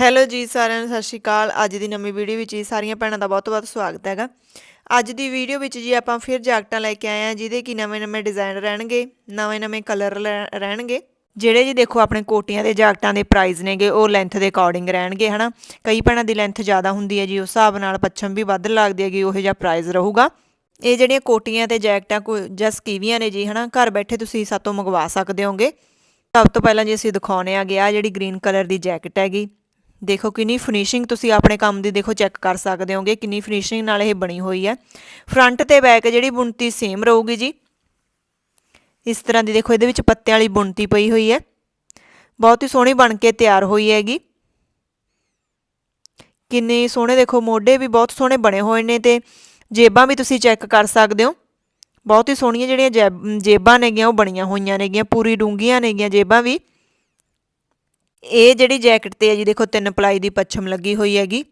Hello ਜੀ, ਸਾਰਿਆਂ ਨੂੰ ਸਤਿ ਸ਼੍ਰੀ ਅਕਾਲ। ਅੱਜ ਦੀ ਨਵੀਂ ਵੀਡੀਓ ਵਿੱਚ ਜੀ ਸਾਰੀਆਂ ਭੈਣਾਂ ਦਾ ਬਹੁਤ-ਬਹੁਤ ਸਵਾਗਤ ਹੈਗਾ। ਅੱਜ ਦੀ ਵੀਡੀਓ ਵਿੱਚ ਜੀ ਆਪਾਂ ਫਿਰ ਜੈਕਟਾਂ ਲੈ ਕੇ ਆਏ ਆ ਜਿਹਦੇ ਕੀ ਨਵੇਂ-ਨਵੇਂ ਡਿਜ਼ਾਈਨ ਰਹਿਣਗੇ, ਨਵੇਂ-ਨਵੇਂ ਕਲਰ ਰਹਿਣਗੇ। ਜਿਹੜੇ ਜੀ ਦੇਖੋ ਆਪਣੇ ਕੋਟੀਆਂ ਦੇ ਜੈਕਟਾਂ ਦੇ ਪ੍ਰਾਈਸ ਨੇਗੇ, ਉਹ ਲੈਂਥ ਦੇ ਅਕੋਰਡਿੰਗ ਰਹਿਣਗੇ, ਹਨਾ। ਕਈ ਭੈਣਾਂ ਦੀ ਲੈਂਥ ਜ਼ਿਆਦਾ ਹੁੰਦੀ ਹੈ ਜੀ, ਉਸ ਹਿਸਾਬ ਨਾਲ ਪੱਛਮ ਵੀ ਵੱਧ ਲੱਗਦੀ ਹੈਗੀ, ਉਹੋ ਜਿਹਾ ਪ੍ਰਾਈਸ ਰਹੂਗਾ। ਇਹ ਜਿਹੜੀਆਂ ਕੋਟੀਆਂ ਤੇ ਜੈਕਟਾਂ ਕੋ ਜਾਂ ਸਕੀਵੀਆਂ ਨੇ ਜੀ, ਹਨਾ, ਘਰ ਬੈਠੇ ਤੁਸੀਂ ਸਾਤੋਂ ਮੰਗਵਾ ਸਕਦੇ ਹੋਗੇ। ਸਭ ਤੋਂ ਪਹਿਲਾਂ ਜੀ ਅਸੀਂ ਦਿਖਾਉਣੇ ਆ ਗਿਆ ਜਿਹੜੀ ਗ੍ਰੀਨ ਕਲਰ ਦੀ ਜੈਕਟ ਹੈਗੀ। ਦੇਖੋ ਕਿੰਨੀ ਫਿਨਿਸ਼ਿੰਗ ਤੁਸੀਂ ਆਪਣੇ ਕੰਮ ਦੀ ਦੇਖੋ ਚੈੱਕ ਕਰ ਸਕਦੇ ਹੋਗੇ, ਕਿੰਨੀ ਫਿਨਿਸ਼ਿੰਗ ਨਾਲ ਇਹ ਬਣੀ ਹੋਈ ਹੈ। ਫਰੰਟ ਤੇ ਬੈਕ ਜਿਹੜੀ ਬੁਣਤੀ ਸੇਮ ਰਹੂਗੀ ਜੀ। ਇਸ ਤਰ੍ਹਾਂ ਦੀ ਦੇਖੋ ਇਹਦੇ ਵਿੱਚ ਪੱਤਿਆਂ ਵਾਲੀ ਬੁਣਤੀ ਪਈ ਹੋਈ ਹੈ। ਬਹੁਤ ਹੀ ਸੋਹਣੀ ਬਣ ਕੇ ਤਿਆਰ ਹੋਈ ਹੈਗੀ। ਕਿੰਨੇ ਸੋਹਣੇ ਦੇਖੋ, ਮੋਢੇ ਵੀ ਬਹੁਤ ਸੋਹਣੇ ਬਣੇ ਹੋਏ ਨੇ ਤੇ ਜੇਬਾਂ ਵੀ ਤੁਸੀਂ ਚੈੱਕ ਕਰ ਸਕਦੇ ਹੋ। ਬਹੁਤ ਹੀ ਸੋਹਣੀਆਂ ਜਿਹੜੀਆਂ ਜੇਬਾਂ ਨੇਗੀਆਂ, ਉਹ ਬਣੀਆਂ ਹੋਈਆਂ ਨੇਗੀਆਂ, ਪੂਰੀ ਡੂੰਗੀਆਂ ਨੇਗੀਆਂ ਜੇਬਾਂ ਵੀ। ਇਹ ਜਿਹੜੀ ਜੈਕਟ ਤੇ ਹੈ ਜੀ, ਦੇਖੋ ਤਿੰਨ ਪਲਾਈ ਦੀ ਪੱਛਮ ਲੱਗੀ ਹੋਈ ਹੈਗੀ।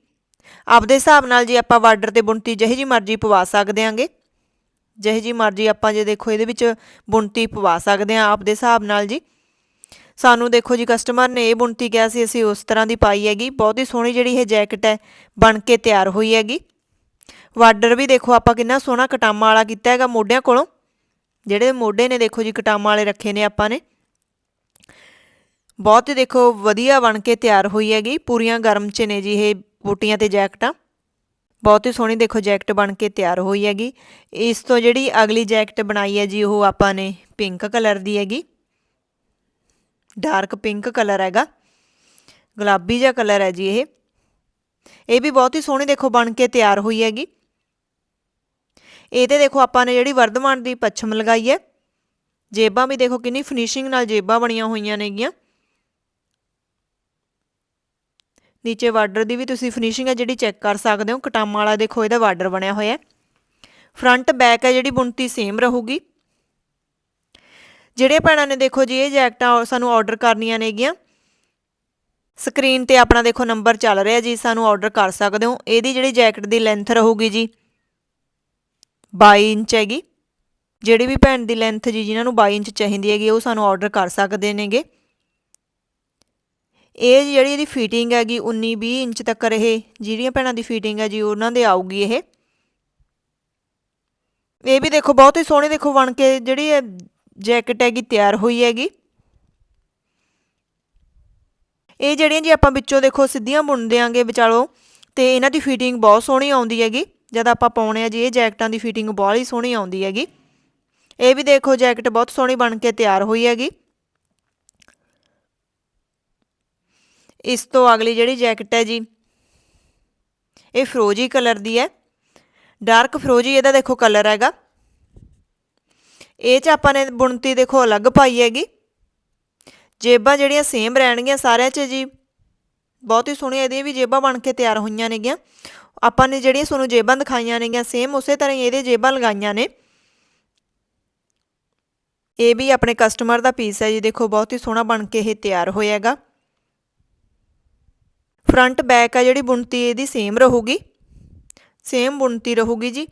ਆਪਦੇ ਹਿਸਾਬ ਨਾਲ ਜੀ ਆਪਾਂ ਬਾਰਡਰ ਤੇ ਬੁਣਤੀ ਜਿਹੇ ਜੀ ਮਰਜ਼ੀ ਪਵਾ ਸਕਦੇ ਆਂਗੇ। ਜਿਹੇ ਜੀ ਮਰਜ਼ੀ ਆਪਾਂ ਜੇ ਦੇਖੋ ਇਹਦੇ ਵਿੱਚ ਬੁਣਤੀ ਪਵਾ ਸਕਦੇ ਆਂ ਆਪਦੇ ਹਿਸਾਬ ਨਾਲ ਜੀ। ਸਾਨੂੰ ਦੇਖੋ ਜੀ, ਕਸਟਮਰ ਨੇ ਇਹ ਬੁਣਤੀ ਕਿਹਾ ਸੀ, ਅਸੀਂ ਉਸ ਤਰ੍ਹਾਂ ਦੀ ਪਾਈ ਹੈਗੀ। ਬਹੁਤ ਹੀ ਸੋਹਣੀ ਜਿਹੜੀ ਇਹ ਜੈਕਟ ਹੈ, ਬਣ ਕੇ ਤਿਆਰ ਹੋਈ ਹੈਗੀ। ਬਾਰਡਰ ਵੀ ਦੇਖੋ ਆਪਾਂ ਕਿੰਨਾ ਸੋਹਣਾ ਕਟਾਮਾ ਵਾਲਾ ਕੀਤਾ ਹੈਗਾ ਮੋਢਿਆਂ ਕੋਲੋਂ। ਜਿਹੜੇ ਮੋਢੇ ਨੇ ਦੇਖੋ ਜੀ, ਕਟਾਮਾ ਵਾਲੇ ਰੱਖੇ ਨੇ ਆਪਾਂ ਨੇ। ਬਹੁਤ ਹੀ ਦੇਖੋ ਵਧੀਆ ਬਣ ਕੇ ਤਿਆਰ ਹੋਈ ਹੈਗੀ। ਪੂਰੀਆਂ ਗਰਮ ਚ ਨੇ ਜੀ ਇਹ ਬੂਟੀਆਂ ਤੇ ਜੈਕਟਾਂ। ਬਹੁਤ ਹੀ ਸੋਹਣੀ ਦੇਖੋ ਜੈਕਟ ਬਣ ਕੇ ਤਿਆਰ ਹੋਈ ਹੈਗੀ। ਇਸ ਤੋਂ ਜਿਹੜੀ ਅਗਲੀ ਜੈਕਟ ਬਣਾਈ ਹੈ ਜੀ, ਉਹ ਆਪਾਂ ਨੇ ਪਿੰਕ ਕਲਰ ਦੀ ਹੈਗੀ। ਡਾਰਕ ਪਿੰਕ ਕਲਰ ਹੈਗਾ। ਗੁਲਾਬੀ ਜਿਹਾ ਕਲਰ ਹੈ ਜੀ ਇਹ। ਇਹ ਵੀ ਬਹੁਤ ਹੀ ਸੋਹਣੀ ਦੇਖੋ ਬਣ ਕੇ ਤਿਆਰ ਹੋਈ ਹੈਗੀ। ਇਹ ਤੇ ਦੇਖੋ ਆਪਾਂ ਨੇ ਜਿਹੜੀ ਵਰਧਮਾਨ ਦੀ ਪੱਛਮ ਲਗਾਈ ਹੈ। ਜੇਬਾਂ ਵੀ ਦੇਖੋ ਕਿੰਨੀ ਫਿਨਿਸ਼ਿੰਗ ਨਾਲ ਜੇਬਾਂ ਬਣੀਆਂ ਹੋਈਆਂ ਨੇਗੀਆਂ। ਨੀਚੇ ਬਾਰਡਰ ਦੀ ਵੀ ਤੁਸੀਂ ਫਿਨਿਸ਼ਿੰਗ ਹੈ ਜਿਹੜੀ ਚੈੱਕ ਕਰ ਸਕਦੇ ਹੋ, ਕਟਾਮਾ ਵਾਲਾ ਦੇਖੋ ਇਹਦਾ ਬਾਰਡਰ ਬਣਿਆ ਹੋਇਆ ਫਰੰਟ ਬੈਕ ਹੈ ਜਿਹੜੀ ਬੁਣਤੀ ਸੇਮ ਰਹੂਗੀ। ਜਿਹੜੇ ਭੈਣਾਂ ਨੇ ਦੇਖੋ ਜੀ, ਇਹ ਜੈਕਟਾਂ ਸਾਨੂੰ ਆਰਡਰ ਕਰਨੀਆਂ ਨੇਗੀਆਂ। ਸਕਰੀਨ ਤੇ ਆਪਣਾ ਦੇਖੋ ਨੰਬਰ ਚੱਲ ਰਿਹਾ ਜੀ, ਸਾਨੂੰ ਆਰਡਰ ਕਰ ਸਕਦੇ ਹੋ। ਇਹਦੀ ਜਿਹੜੀ ਜੈਕਟ ਦੀ ਲੈਂਥ ਰਹੂਗੀ ਜੀ 22 ਇੰਚ ਹੈਗੀ। ਜਿਹੜੀ ਵੀ ਭੈਣ ਦੀ ਲੈਂਥ ਜੀ, ਜਿਨ੍ਹਾਂ ਨੂੰ 22 ਇੰਚ ਚਾਹੀਦੀ ਹੈਗੀ, ਉਹ ਸਾਨੂੰ ਆਰਡਰ ਕਰ ਸਕਦੇ ਨੇਗੇ। ਇਹ ਜਿਹੜੀ ਇਹਦੀ ਫਿਟਿੰਗ ਹੈਗੀ 19 20 ਇੰਚ ਤੱਕ ਇਹ ਜਿਹੜੀਆਂ ਭੈਣਾਂ ਦੀ ਫਿਟਿੰਗ ਹੈ ਜੀ, ਉਹਨਾਂ ਦੇ ਆਊਗੀ ਇਹ। ਇਹ ਵੀ ਦੇਖੋ, ਬਹੁਤ ਹੀ ਸੋਹਣੀ ਦੇਖੋ, ਬਣ ਕੇ ਜਿਹੜੀ ਜੈਕਟ ਹੈਗੀ ਤਿਆਰ ਹੋਈ ਹੈਗੀ। ਇਹ ਜਿਹੜੀਆਂ ਜੀ ਆਪਾਂ ਵਿੱਚੋਂ ਦੇਖੋ, ਸਿੱਧੀਆਂ ਬੁਣ ਦੇਾਂਗੇ ਵਿਚਾਲੋ, ਤੇ ਇਹਨਾਂ ਦੀ ਫਿਟਿੰਗ ਬਹੁਤ ਸੋਹਣੀ ਆਉਂਦੀ ਹੈਗੀ। ਜਦ ਆਪਾਂ ਪਾਉਣੇ ਆ ਜੀ, ਇਹ ਜੈਕਟਾਂ ਦੀ ਫਿਟਿੰਗ ਬਹੁਤ ਹੀ ਸੋਹਣੀ ਆਉਂਦੀ ਹੈਗੀ। ਇਹ ਵੀ ਦੇਖੋ, ਜੈਕਟ ਬਹੁਤ ਸੋਹਣੀ ਬਣ ਕੇ ਤਿਆਰ ਹੋਈ ਹੈਗੀ। ਇਸ ਤੋਂ ਅਗਲੀ ਜਿਹੜੀ ਜੈਕਟ ਹੈ ਜੀ, ਇਹ ਫਰੋਜੀ ਕਲਰ ਦੀ ਹੈ। ਡਾਰਕ ਫਰੋਜੀ ਇਹਦਾ ਦੇਖੋ ਕਲਰ ਹੈਗਾ। ਇਹ ਚ ਆਪਾਂ ਨੇ ਬੁਣਤੀ ਦੇਖੋ ਅਲੱਗ ਪਾਈ ਹੈਗੀ। ਜੇਬਾਂ ਜਿਹੜੀਆਂ ਸੇਮ ਰਹਿਣਗੀਆਂ ਸਾਰਿਆਂ 'ਚ ਜੀ। ਬਹੁਤ ਹੀ ਸੋਹਣੀਆਂ ਇਹਦੀਆਂ ਵੀ ਜੇਬਾਂ ਬਣ ਕੇ ਤਿਆਰ ਹੋਈਆਂ ਨੇਗੀਆਂ। ਆਪਾਂ ਨੇ ਜਿਹੜੀਆਂ ਤੁਹਾਨੂੰ ਜੇਬਾਂ ਦਿਖਾਈਆਂ ਨੇਗੀਆਂ ਸੇਮ ਉਸੇ ਤਰ੍ਹਾਂ ਹੀ ਇਹਦੇ ਜੇਬਾਂ ਲਗਾਈਆਂ ਨੇ। ਇਹ ਵੀ ਆਪਣੇ ਕਸਟਮਰ ਦਾ ਪੀਸ ਹੈ ਜੀ, ਦੇਖੋ ਬਹੁਤ ਹੀ ਸੋਹਣਾ ਬਣ ਕੇ ਇਹ ਤਿਆਰ ਹੋਇਆ ਹੈਗਾ। ਫਰੰਟ ਬੈਕ ਆ ਜਿਹੜੀ ਬੁਣਤੀ, ਇਹਦੀ ਸੇਮ ਰਹੂਗੀ। ਸੇਮ ਬੁਣਤੀ ਰਹੂਗੀ ਜੀ।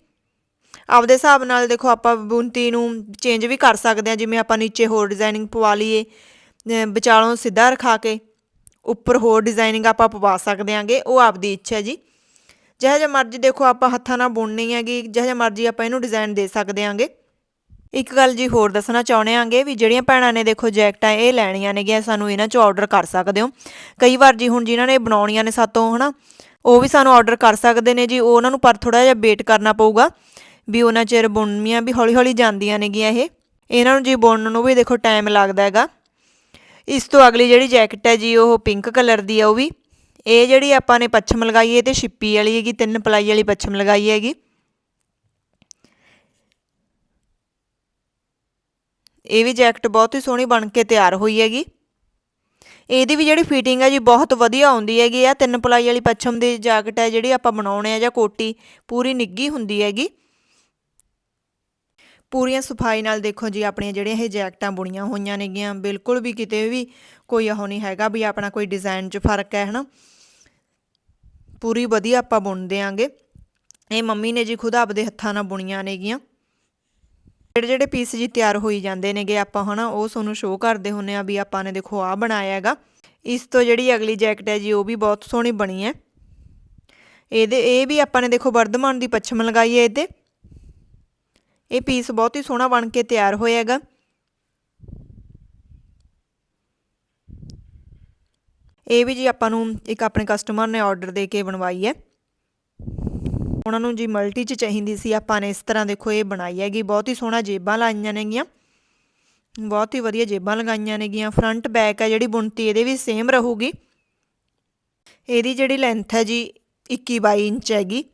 ਆਪਦੇ ਹਿਸਾਬ ਨਾਲ ਦੇਖੋ, ਆਪਾਂ ਬੁਣਤੀ ਨੂੰ ਚੇਂਜ ਵੀ ਕਰ ਸਕਦੇ ਆ ਜਿਵੇਂ ਆਪਾਂ ਨੀਚੇ ਹੋਰ ਡਿਜ਼ਾਈਨਿੰਗ ਪਵਾ ਲਈਏ ਵਿਚਾਲੋਂ ਸਿੱਧਾ ਰਖਾ ਕੇ ਉੱਪਰ ਹੋਰ ਡਿਜ਼ਾਈਨਿੰਗ ਆਪਾਂ ਪਵਾ ਸਕਦੇ ਆਂਗੇ ਉਹ ਆਪਦੀ ਇੱਛਾ ਜੀ। ਜਿਹੋ ਜਿਹਾ ਮਰਜ਼ੀ ਦੇਖੋ, ਆਪਾਂ ਹੱਥਾਂ ਨਾਲ ਬੁਣਨੀ ਹੈਗੀ, ਜਿਹੋ ਜਿਹਾ ਮਰਜ਼ੀ ਆਪਾਂ ਇਹਨੂੰ ਡਿਜ਼ਾਈਨ ਦੇ ਸਕਦੇ ਆਂਗੇ ਇੱਕ ਗੱਲ ਜੀ ਹੋਰ ਦੱਸਣਾ ਚਾਹੁੰਦੇ ਆਂਗੇ ਵੀ ਜਿਹੜੀਆਂ ਭੈਣਾਂ ਨੇ ਦੇਖੋ ਜੈਕਟਾਂ ਇਹ ਲੈਣੀਆਂ ਨੇਗੀਆਂ, ਸਾਨੂੰ ਇਹਨਾਂ 'ਚੋਂ ਆਰਡਰ ਕਰ ਸਕਦੇ ਹੋ। ਕਈ ਵਾਰ ਜੀ ਹੁਣ ਜਿਨ੍ਹਾਂ ਨੇ ਬਣਾਉਣੀਆਂ ਨੇ ਸਾਤੋਂ, ਹਨਾ, ਉਹ ਵੀ ਸਾਨੂੰ ਆਰਡਰ ਕਰ ਸਕਦੇ ਨੇ ਜੀ ਉਹਨਾਂ ਨੂੰ ਪਰ ਥੋੜਾ ਜਿਹਾ ਵੇਟ ਕਰਨਾ ਪਊਗਾ ਵੀ ਉਹਨਾਂ ਚਿਰ ਬੁਣਨੀਆਂ ਵੀ ਹੌਲੀ ਹੌਲੀ ਜਾਂਦੀਆਂ ਨੇਗੀਆਂ ਇਹ। ਇਹਨਾਂ ਨੂੰ ਜੀ ਬੁਣਨ ਨੂੰ ਵੀ ਦੇਖੋ ਟਾਈਮ ਲੱਗਦਾ ਹੈਗਾ। ਇਸ ਤੋਂ ਅਗਲੀ ਜਿਹੜੀ ਜੈਕਟ ਹੈ ਜੀ, ਉਹ ਪਿੰਕ ਕਲਰ ਦੀ ਹੈ ਉਹ ਵੀ। ਇਹ ਜਿਹੜੀ ਆਪਾਂ ਨੇ ਪੱਛਮ ਲਗਾਈ ਹੈ ਤੇ ਛਿੱਪੀ ਵਾਲੀ ਹੈਗੀ, ਤਿੰਨ ਪਲਾਈ ਵਾਲੀ ਪੱਛਮ ਲਗਾਈ ਹੈਗੀ। ਇਹ ਵੀ ਜੈਕਟ ਬਹੁਤ ਹੀ ਸੋਹਣੀ ਬਣ ਕੇ ਤਿਆਰ ਹੋਈ ਹੈਗੀ। ਇਹਦੀ ਵੀ ਜਿਹੜੀ ਫਿਟਿੰਗ ਹੈ ਜੀ ਬਹੁਤ ਵਧੀਆ ਆਉਂਦੀ ਹੈਗੀ ਆ। ਤਿੰਨ ਪਲਾਈ ਵਾਲੀ ਪੱਛਮ ਦੀ ਜੈਕਟ ਹੈ ਜਿਹੜੀ ਆਪਾਂ ਬਣਾਉਣੇ ਆ ਜਾਂ ਕੋਟੀ ਪੂਰੀ ਨਿੱਗੀ ਹੁੰਦੀ ਹੈਗੀ। ਪੂਰੀਆਂ ਸਫ਼ਾਈ ਨਾਲ ਦੇਖੋ ਜੀ, ਆਪਣੀਆਂ ਜਿਹੜੀਆਂ ਇਹ ਜੈਕਟਾਂ ਬੁਣੀਆਂ ਹੋਈਆਂ ਨੇਗੀਆਂ। ਬਿਲਕੁਲ ਵੀ ਕਿਤੇ ਵੀ ਕੋਈ ਉਹ ਨਹੀਂ ਹੈਗਾ ਵੀ ਆਪਣਾ ਕੋਈ ਡਿਜ਼ਾਈਨ 'ਚ ਫ਼ਰਕ ਹੈ, ਹਨਾ? ਪੂਰੀ ਵਧੀਆ ਆਪਾਂ ਬੁਣ ਆਂਗੇ। ਇਹ ਮੰਮੀ ਨੇ ਜੀ ਖੁਦ ਆਪਦੇ ਹੱਥਾਂ ਨਾਲ ਬੁਣੀਆਂ ਨੇਗੀਆਂ। ਜਿਹੜੇ ਜਿਹੜੇ ਪੀਸ ਜੀ ਤਿਆਰ ਹੋਈ ਜਾਂਦੇ ਨੇਗੇ, ਆਪਾਂ ਹਨਾ ਉਹ ਤੁਹਾਨੂੰ ਸ਼ੋਅ ਕਰਦੇ ਹੁੰਨੇ ਆ ਵੀ ਆਪਾਂ ਨੇ ਦੇਖੋ ਆ ਬਣਾਇਆ ਹੈਗਾ। ਇਸ ਤੋਂ ਜਿਹੜੀ ਅਗਲੀ ਜੈਕਟ ਹੈ ਜੀ, ਉਹ ਵੀ ਬਹੁਤ ਸੋਹਣੀ ਬਣੀ ਹੈ। ਇਹਦੇ, ਇਹ ਵੀ ਆਪਾਂ ਨੇ ਦੇਖੋ ਵਰਧਮਾਨ ਦੀ ਪੱਛਮ ਲਗਾਈ ਹੈ ਇਹਦੇ। ਇਹ ਪੀਸ ਬਹੁਤ ਹੀ ਸੋਹਣਾ ਬਣ ਕੇ ਤਿਆਰ ਹੋਇਆ ਹੈਗਾ। ਇਹ ਵੀ ਜੀ ਆਪਾਂ ਨੂੰ ਇੱਕ ਆਪਣੇ ਕਸਟਮਰ ਨੇ ਆਰਡਰ ਦੇ ਕੇ ਬਣਵਾਈ ਹੈ। ਉਹਨਾਂ ਨੂੰ ਜੀ ਮਲਟੀ ਚ ਚਾਹੀਦੀ ਸੀ, ਆਪਾਂ ਨੇ ਇਸ ਤਰ੍ਹਾਂ ਦੇਖੋ ਇਹ ਬਣਾਈ ਹੈਗੀ, ਬਹੁਤ ਹੀ ਸੋਹਣਾ ਜੇਬਾਂ ਲਾਈਆਂ ਨੇਗੀਆਂ। ਬਹੁਤ ਹੀ ਵਧੀਆ ਜੇਬਾਂ ਲਗਾਈਆਂ ਨੇਗੀਆਂ ਫਰੰਟ ਬੈਕ ਹੈ ਜਿਹੜੀ ਬੁਣਤੀ, ਇਹਦੇ ਵੀ ਸੇਮ ਰਹੂਗੀ। ਇਹਦੀ ਜਿਹੜੀ ਲੈਂਥ ਹੈ ਜੀ 21 ਬਾਈ ਇੰਚ ਹੈਗੀ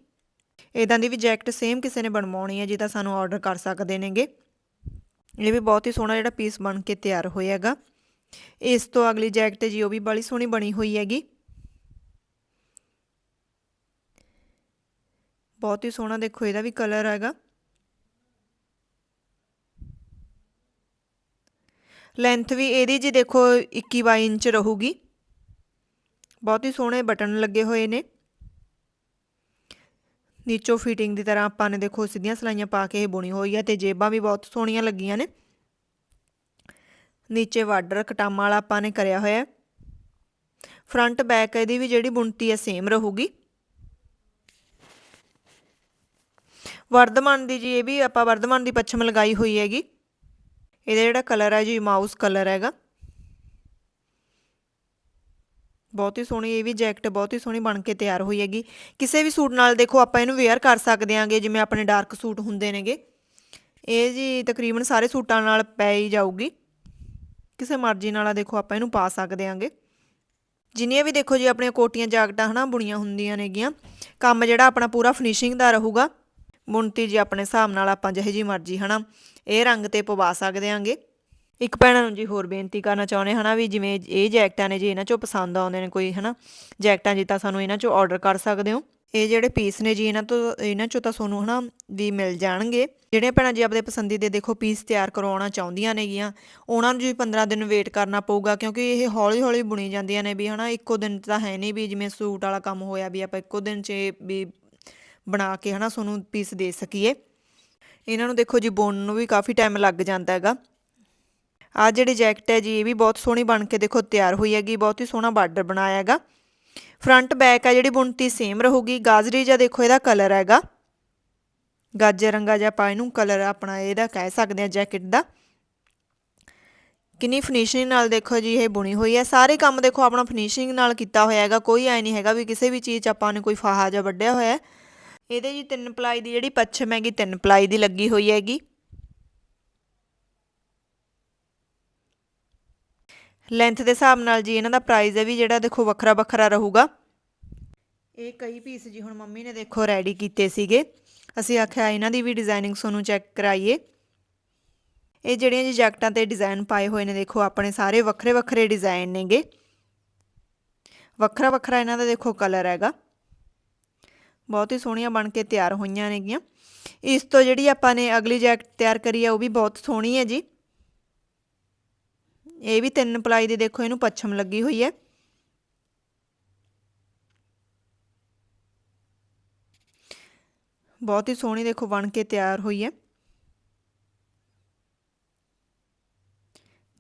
ਇਦਾਂ ਦੀ ਵੀ ਜੈਕਟ ਸੇਮ ਕਿਸੇ ਨੇ ਬਣਵਾਉਣੀ ਹੈ ਜੀ ਤਾਂ ਸਾਨੂੰ ਆਰਡਰ ਕਰ ਸਕਦੇ ਨੇਗੇ। ਇਹ ਵੀ ਬਹੁਤ ਹੀ ਸੋਹਣਾ ਜਿਹੜਾ ਪੀਸ ਬਣ ਕੇ ਤਿਆਰ ਹੋਇਆ ਹੈਗਾ। ਇਸ ਤੋਂ ਅਗਲੀ ਜੈਕਟ ਜੀ, ਉਹ ਵੀ ਬੜੀ ਸੋਹਣੀ ਬਣੀ ਹੋਈ ਹੈਗੀ। ਬਹੁਤ ਹੀ ਸੋਹਣਾ, ਦੇਖੋ ਇਹਦਾ ਵੀ ਕਲਰ ਹੈਗਾ। ਲੈਂਥ ਵੀ ਇਹਦੀ ਜੀ ਦੇਖੋ 21 22 ਇੰਚ ਰਹੂਗੀ। ਬਹੁਤ ਹੀ ਸੋਹਣੇ ਬਟਨ ਲੱਗੇ ਹੋਏ ਨੇ। ਨੀਚੋਂ ਫਿਟਿੰਗ ਦੀ ਤਰ੍ਹਾਂ ਆਪਾਂ ਨੇ ਦੇਖੋ ਸਿੱਧੀਆਂ ਸਲਾਈਆਂ ਪਾ ਕੇ ਇਹ ਬੁਣੀ ਹੋਈ ਹੈ ਤੇ ਜੇਬਾਂ ਵੀ ਬਹੁਤ ਸੋਹਣੀਆਂ ਲੱਗੀਆਂ ਨੇ। ਨੀਚੇ ਬਾਰਡਰ ਕਟਾਮਾ ਵਾਲਾ ਆਪਾਂ ਨੇ ਕਰਿਆ ਹੋਇਆ। ਫਰੰਟ ਬੈਕ ਇਹਦੀ ਵੀ ਜਿਹੜੀ ਬੁਣਤੀ ਹੈ ਸੇਮ ਰਹੂਗੀ। ਵਰਧਮਾਨ ਦੀ ਜੀ, ਇਹ ਵੀ ਆਪਾਂ ਵਰਧਮਾਨ ਦੀ ਪੱਛਮ ਲਗਾਈ ਹੋਈ ਹੈਗੀ। ਇਹਦਾ ਜਿਹੜਾ ਕਲਰ ਹੈ ਜੀ ਮਾਊਸ ਕਲਰ ਹੈਗਾ। ਬਹੁਤ ਹੀ ਸੋਹਣੀ, ਇਹ ਵੀ ਜੈਕਟ ਬਹੁਤ ਹੀ ਸੋਹਣੀ ਬਣ ਕੇ ਤਿਆਰ ਹੋਈ ਹੈਗੀ। ਕਿਸੇ ਵੀ ਸੂਟ ਨਾਲ ਦੇਖੋ, ਆਪਾਂ ਇਹਨੂੰ ਵੇਅਰ ਕਰ ਸਕਦੇ ਆਂਗੇ ਜਿਵੇਂ ਆਪਣੇ ਡਾਰਕ ਸੂਟ ਹੁੰਦੇ ਨੇਗੇ। ਇਹ ਜੀ ਤਕਰੀਬਨ ਸਾਰੇ ਸੂਟਾਂ ਨਾਲ ਪੈ ਹੀ ਜਾਊਗੀ। ਕਿਸੇ ਮਰਜ਼ੀ ਨਾਲ ਦੇਖੋ, ਆਪਾਂ ਇਹਨੂੰ ਪਾ ਸਕਦੇ ਆਂਗੇ ਜਿੰਨੀਆਂ ਵੀ ਦੇਖੋ ਜੀ, ਆਪਣੀਆਂ ਕੋਟੀਆਂ, ਜਾਕਟਾਂ ਹਨਾ, ਬੁਣੀਆਂ ਹੁੰਦੀਆਂ ਨੇਗੀਆਂ। ਕੰਮ ਜਿਹੜਾ ਆਪਣਾ ਪੂਰਾ ਫਿਨਿਸ਼ਿੰਗ ਦਾ ਰਹੂਗਾ। ਬੁਣਤੀ ਜੀ ਆਪਣੇ ਹਿਸਾਬ ਨਾਲ ਆਪਾਂ ਜਿਹੇ ਜੀ ਮਰਜ਼ੀ, ਹਨਾ? ਇਹ ਰੰਗ ਤੇ ਪਵਾ ਸਕਦੇ ਆਂਗੇ। ਇੱਕ ਭੈਣਾਂ ਨੂੰ ਜੀ ਹੋਰ ਬੇਨਤੀ ਕਰਨਾ ਚਾਹੁੰਦੇ ਹਨਾ? ਵੀ ਜਿਵੇਂ ਇਹ ਜੈਕਟਾਂ ਨੇ ਜੀ ਇਹਨਾਂ ਚੋਂ ਪਸੰਦ ਆਉਂਦੇ ਨੇ ਕੋਈ, ਹਨਾ? ਜੈਕਟਾਂ ਜੀ ਤਾਂ ਸਾਨੂੰ ਇਹਨਾਂ ਚੋਂ ਆਰਡਰ ਕਰ ਸਕਦੇ ਹੋ। ਇਹ ਜਿਹੜੇ ਪੀਸ ਨੇ ਜੀ, ਇਹਨਾਂ ਤੋਂ, ਇਹਨਾਂ ਚੋਂ ਤਾਂ ਤੁਹਾਨੂੰ, ਹਨਾ? ਵੀ ਮਿਲ ਜਾਣਗੇ। ਜਿਹੜੇ ਭੈਣਾਂ ਜੀ ਆਪਣੇ ਪਸੰਦੀਦੇ ਦੇਖੋ ਪੀਸ ਤਿਆਰ ਕਰਵਾਉਣਾ ਚਾਹੁੰਦੀਆਂ ਨੇਗੀਆਂ ਉਹਨਾਂ ਨੂੰ ਜੀ 15 ਦਿਨ ਵੇਟ ਕਰਨਾ ਪਊਗਾ, ਕਿਉਂਕਿ ਇਹ ਹੌਲੀ ਹੌਲੀ ਬੁਣੀ ਜਾਂਦੀਆਂ ਨੇ ਵੀ, ਹਨਾ? ਇੱਕੋ ਦਿਨ ਤਾਂ ਹੈ ਨਹੀਂ ਵੀ ਜਿਵੇਂ ਸੂਟ ਵਾਲਾ ਕੰਮ ਹੋਇਆ ਵੀ ਆਪਾਂ ਇੱਕੋ ਦਿਨ 'ਚ ਵੀ ਬਣਾ ਕੇ ਹਨਾ ਤੁਹਾਨੂੰ ਪੀਸ ਦੇ ਸਕੀਏ। ਇਹਨਾਂ ਨੂੰ ਦੇਖੋ ਜੀ, ਬੁਣਨ ਨੂੰ ਵੀ ਕਾਫੀ ਟਾਈਮ ਲੱਗ ਜਾਂਦਾ ਹੈਗਾ। ਆ ਜਿਹੜੀ ਜੈਕਟ ਹੈ ਜੀ, ਇਹ ਵੀ ਬਹੁਤ ਸੋਹਣੀ ਬਣ ਕੇ ਦੇਖੋ ਤਿਆਰ ਹੋਈ ਹੈਗੀ, ਬਹੁਤ ਹੀ ਸੋਹਣਾ ਬਾਰਡਰ ਬਣਾਇਆ ਹੈਗਾ। ਫਰੰਟ ਬੈਕ ਹੈ ਜਿਹੜੀ ਬੁਣਤੀ ਸੇਮ ਰਹੂਗੀ। ਗਾਜਰੀ ਜਾਂ ਦੇਖੋ ਇਹਦਾ ਕਲਰ ਹੈਗਾ। ਗਾਜਰ ਰੰਗਾ ਜਾਂ ਪਾ ਇਹਨੂੰ ਕਲਰ ਆਪਣਾ ਇਹਦਾ ਕਹਿ ਸਕਦੇ ਆ ਜੈਕਟ ਦਾ। ਕਿੰਨੀ ਫਿਨਿਸ਼ਿੰਗ ਨਾਲ ਦੇਖੋ ਜੀ, ਇਹ ਬੁਣੀ ਹੋਈ ਹੈ। ਸਾਰੇ ਕੰਮ ਦੇਖੋ ਆਪਣਾ ਫਿਨਿਸ਼ਿੰਗ ਨਾਲ ਕੀਤਾ ਹੋਇਆ ਹੈਗਾ। ਕੋਈ ਐ ਨਹੀਂ ਹੈਗਾ ਵੀ ਕਿਸੇ ਵੀ ਚੀਜ਼ 'ਚ ਆਪਾਂ ਨੇ ਕੋਈ ਫਾਹਾ ਜਾਂ ਵੱਢਿਆ ਹੋਇਆ ਹੈ। ਇਹਦੇ ਜੀ ਤਿੰਨ ਪਲਾਈ ਦੀ ਜਿਹੜੀ ਪੱਛਮ ਹੈਗੀ, ਤਿੰਨ ਪਲਾਈ ਦੀ ਲੱਗੀ ਹੋਈ ਹੈਗੀ। ਲੈਂਥ ਦੇ ਹਿਸਾਬ ਨਾਲ ਜੀ ਇਹਨਾਂ ਦਾ ਪ੍ਰਾਈਸ ਹੈ ਵੀ ਜਿਹੜਾ ਦੇਖੋ ਵੱਖਰਾ ਵੱਖਰਾ ਰਹੂਗਾ। ਇਹ ਕਈ ਪੀਸ ਜੀ ਹੁਣ ਮੰਮੀ ਨੇ ਦੇਖੋ ਰੈਡੀ ਕੀਤੇ ਸੀਗੇ। ਅਸੀਂ ਆਖਿਆ ਇਹਨਾਂ ਦੀ ਵੀ ਡਿਜ਼ਾਈਨਿੰਗ ਤੁਹਾਨੂੰ ਚੈੱਕ ਕਰਾਈਏ। ਇਹ ਜਿਹੜੀਆਂ ਜੀ ਜੈਕਟਾਂ ਤੇ ਡਿਜ਼ਾਈਨ ਪਾਏ ਹੋਏ ਨੇ ਦੇਖੋ, ਆਪਣੇ ਸਾਰੇ ਵੱਖਰੇ ਵੱਖਰੇ ਡਿਜ਼ਾਈਨ ਨੇਗੇ। ਵੱਖਰਾ ਵੱਖਰਾ ਇਹਨਾਂ ਦਾ ਦੇਖੋ ਕਲਰ ਹੈਗਾ। ਬਹੁਤ ਹੀ ਸੋਹਣੀਆਂ ਬਣ ਕੇ ਤਿਆਰ ਹੋਈਆਂ ਨੇਗੀਆਂ। ਇਸ ਤੋਂ ਜਿਹੜੀ ਆਪਾਂ ਨੇ ਅਗਲੀ ਜੈਕਟ ਤਿਆਰ ਕਰੀ ਹੈ ਉਹ ਵੀ ਬਹੁਤ ਸੋਹਣੀ ਹੈ ਜੀ। ਇਹ ਵੀ ਤਿੰਨ ਪਲਾਈ ਦੀ ਦੇਖੋ, ਇਹਨੂੰ ਪੱਛਮ ਲੱਗੀ ਹੋਈ ਹੈ। ਬਹੁਤ ਹੀ ਸੋਹਣੀ ਦੇਖੋ, ਬਣ ਕੇ ਤਿਆਰ ਹੋਈ ਹੈ।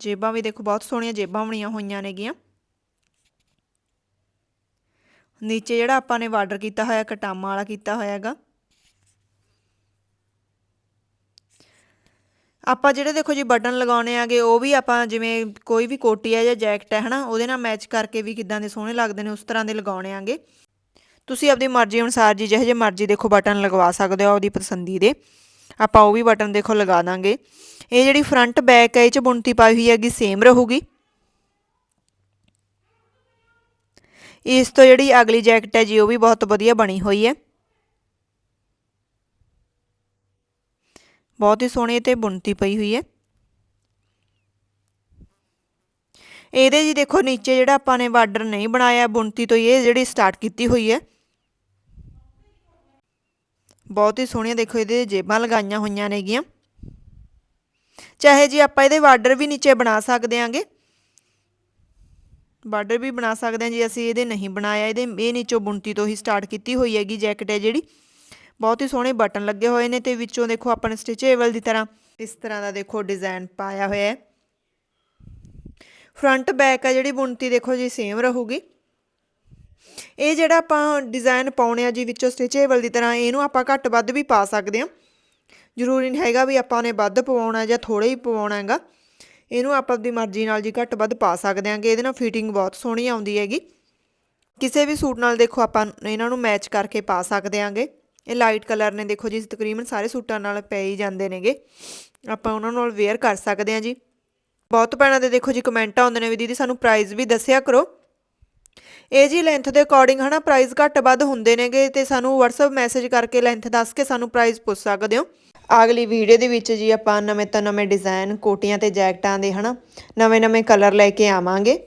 ਜੇਬਾਂ ਵੀ ਦੇਖੋ, ਬਹੁਤ ਸੋਹਣੀਆਂ ਜੇਬਾਂ ਬਣੀਆਂ ਹੋਈਆਂ ਨੇਗੀਆਂ। ਨੀਚੇ ਜਿਹੜਾ ਆਪਾਂ ਨੇ ਬਾਰਡਰ ਕੀਤਾ ਹੋਇਆ ਕਟਾਮਾ ਵਾਲਾ ਕੀਤਾ ਹੋਇਆ ਹੈਗਾ। ਆਪਾਂ ਜਿਹੜੇ ਦੇਖੋ ਜੀ ਬਟਨ ਲਗਾਉਣੇ ਆਗੇ, ਉਹ ਵੀ ਆਪਾਂ ਜਿਵੇਂ ਕੋਈ ਵੀ ਕੋਟੀ ਹੈ ਜਾਂ ਜੈਕਟ ਹੈ, ਹਨਾ, ਉਹਦੇ ਨਾਲ ਮੈਚ ਕਰਕੇ ਵੀ ਕਿਦਾਂ ਦੇ ਸੋਹਣੇ ਲੱਗਦੇ ਨੇ, ਉਸ ਤਰ੍ਹਾਂ ਦੇ ਲਗਾਉਣੇ ਆਗੇ। ਤੁਸੀਂ ਆਪਣੀ ਮਰਜ਼ੀ ਅਨੁਸਾਰ ਜੀ, ਜਿਹੇ ਜਿਹੇ ਮਰਜ਼ੀ ਦੇਖੋ ਬਟਨ ਲਗਵਾ ਸਕਦੇ ਹੋ ਉਹਦੀ ਪਸੰਦੀ ਦੇ। ਆਪਾਂ ਉਹ ਵੀ ਬਟਨ ਦੇਖੋ ਲਗਾ ਦਾਂਗੇ। ਇਹ ਜਿਹੜੀ ਫਰੰਟ ਬੈਕ ਹੈ, ਇਹ ਚ ਬੁਣਤੀ ਪਾਈ ਹੋਈ ਹੈਗੀ ਸੇਮ ਰਹੂਗੀ। ਇਸ ਤੋਂ ਜਿਹੜੀ ਅਗਲੀ ਜੈਕਟ ਹੈ ਜੀ, ਉਹ ਵੀ ਬਹੁਤ ਵਧੀਆ ਬਣੀ ਹੋਈ ਹੈ। ਬਹੁਤ ਹੀ ਸੋਹਣੀ ਤੇ ਬੁਣਤੀ ਪਈ ਹੋਈ ਹੈ। ਇਹਦੇ ਜੀ ਦੇਖੋ, ਨੀਚੇ ਜਿਹੜਾ ਆਪਾਂ ਨੇ ਬਾਰਡਰ ਨਹੀਂ ਬਣਾਇਆ ਬੁਣਤੀ ਤੋਂ ਇਹ ਜਿਹੜੀ ਸਟਾਰਟ ਕੀਤੀ ਹੋਈ ਹੈ। ਬਹੁਤ ਹੀ ਸੋਹਣੀਆਂ ਦੇਖੋ, ਇਹਦੇ ਜੇਬਾਂ ਲਗਾਈਆਂ ਹੋਈਆਂ ਨੇਗੀਆਂ। ਚਾਹੇ ਜੀ ਆਪਾਂ ਇਹਦੇ ਬਾਰਡਰ ਵੀ ਨੀਚੇ ਬਣਾ ਸਕਦੇ ਆਂਗੇ। ਬਾਰਡਰ ਵੀ ਬਣਾ ਸਕਦੇ ਹਾਂ ਜੀ ਅਸੀਂ ਇਹਦੇ ਨਹੀਂ ਬਣਾਇਆ, ਇਹਦੇ ਇਹ ਨੀਚੋਂ ਬੁਣਤੀ ਤੋਂ ਹੀ ਸਟਾਰਟ ਕੀਤੀ ਹੋਈ ਹੈਗੀ ਜੈਕਟ ਹੈ ਜਿਹੜੀ। ਬਹੁਤ ਹੀ ਸੋਹਣੇ ਬਟਨ ਲੱਗੇ ਹੋਏ ਨੇ ਤੇ ਵਿੱਚੋਂ ਦੇਖੋ ਆਪਾਂ ਨੇ ਸਟਿਚੇਬਲ ਦੀ ਤਰ੍ਹਾਂ ਇਸ ਤਰ੍ਹਾਂ ਦਾ ਦੇਖੋ ਡਿਜ਼ਾਈਨ ਪਾਇਆ ਹੋਇਆ ਹੈ। ਫਰੰਟ ਬੈਕ ਆ ਜਿਹੜੀ ਬੁਣਤੀ ਦੇਖੋ ਜੀ ਸੇਮ ਰਹੂਗੀ। ਇਹ ਜਿਹੜਾ ਆਪਾਂ ਡਿਜ਼ਾਈਨ ਪਾਉਣੇ ਆ ਜੀ ਵਿੱਚੋਂ ਸਟਿਚੇਬਲ ਦੀ ਤਰ੍ਹਾਂ, ਇਹਨੂੰ ਆਪਾਂ ਘੱਟ ਵੱਧ ਵੀ ਪਾ ਸਕਦੇ ਹਾਂ। ਜ਼ਰੂਰੀ ਨਹੀਂ ਹੈਗਾ ਵੀ ਆਪਾਂ ਨੇ ਵੱਧ ਪਵਾਉਣਾ ਜਾਂ ਥੋੜਾ ਹੀ ਪਵਾਉਣਾ ਹੈਗਾ। ਇਹਨੂੰ ਆਪਾਂ ਆਪਣੀ ਮਰਜ਼ੀ ਨਾਲ ਜੀ ਘੱਟ ਵੱਧ ਪਾ ਸਕਦੇ ਹਾਂਗੇ, ਇਹਦੇ ਨਾਲ ਫਿਟਿੰਗ ਬਹੁਤ ਸੋਹਣੀ ਆਉਂਦੀ ਹੈਗੀ। ਕਿਸੇ ਵੀ ਸੂਟ ਨਾਲ ਦੇਖੋ ਆਪਾਂ ਇਹਨਾਂ ਨੂੰ ਮੈਚ ਕਰਕੇ ਪਾ ਸਕਦੇ ਆਂਗੇ ਇਹ ਲਾਈਟ ਕਲਰ ਨੇ ਦੇਖੋ ਜੀ, ਤਕਰੀਬਨ ਸਾਰੇ ਸੂਟਾਂ ਨਾਲ ਪੈ ਹੀ ਜਾਂਦੇ ਨੇਗੇ। ਆਪਾਂ ਉਹਨਾਂ ਨਾਲ ਵੇਅਰ ਕਰ ਸਕਦੇ ਹਾਂ ਜੀ। ਬਹੁਤ ਭੈਣਾਂ ਦੇ ਦੇਖੋ ਜੀ ਕਮੈਂਟ ਆਉਂਦੇ ਨੇ ਵੀ ਦੀਦੀ ਸਾਨੂੰ ਪ੍ਰਾਈਸ ਵੀ ਦੱਸਿਆ ਕਰੋ। ਇਹ ਜੀ ਲੈਂਥ ਦੇ ਅਕੋਰਡਿੰਗ ਹਨਾ ਪ੍ਰਾਈਸ ਘੱਟ ਵੱਧ ਹੁੰਦੇ ਨੇਗੇ ਤੇ ਸਾਨੂੰ WhatsApp ਮੈਸੇਜ ਕਰਕੇ ਲੈਂਥ ਦੱਸ ਕੇ ਸਾਨੂੰ ਪ੍ਰਾਈਸ ਪੁੱਛ ਸਕਦੇ ਹੋ। ਅਗਲੀ ਵੀਡੀਓ ਦੇ ਵਿੱਚ ਜੀ ਆਪਾਂ ਨਵੇਂ ਤੋਂ ਨਵੇਂ ਡਿਜ਼ਾਈਨ ਕੋਟੀਆਂ ਤੇ ਜੈਕਟਾਂ ਦੇ, ਹਨਾ, ਨਵੇਂ ਨਵੇਂ ਕਲਰ ਲੈ ਕੇ ਆਵਾਂਗੇ।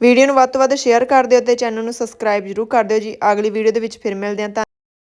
ਵੀਡੀਓ ਨੂੰ ਵੱਧ ਤੋਂ ਵੱਧ ਸ਼ੇਅਰ ਕਰ ਦਿਓ ਤੇ ਚੈਨਲ ਨੂੰ ਸਬਸਕ੍ਰਾਈਬ ਜ਼ਰੂਰ ਕਰ ਦਿਓ ਜੀ। ਅਗਲੀ ਵੀਡੀਓ ਦੇ ਵਿੱਚ ਫਿਰ ਮਿਲਦੇ ਹਾਂ। ਤਾਂ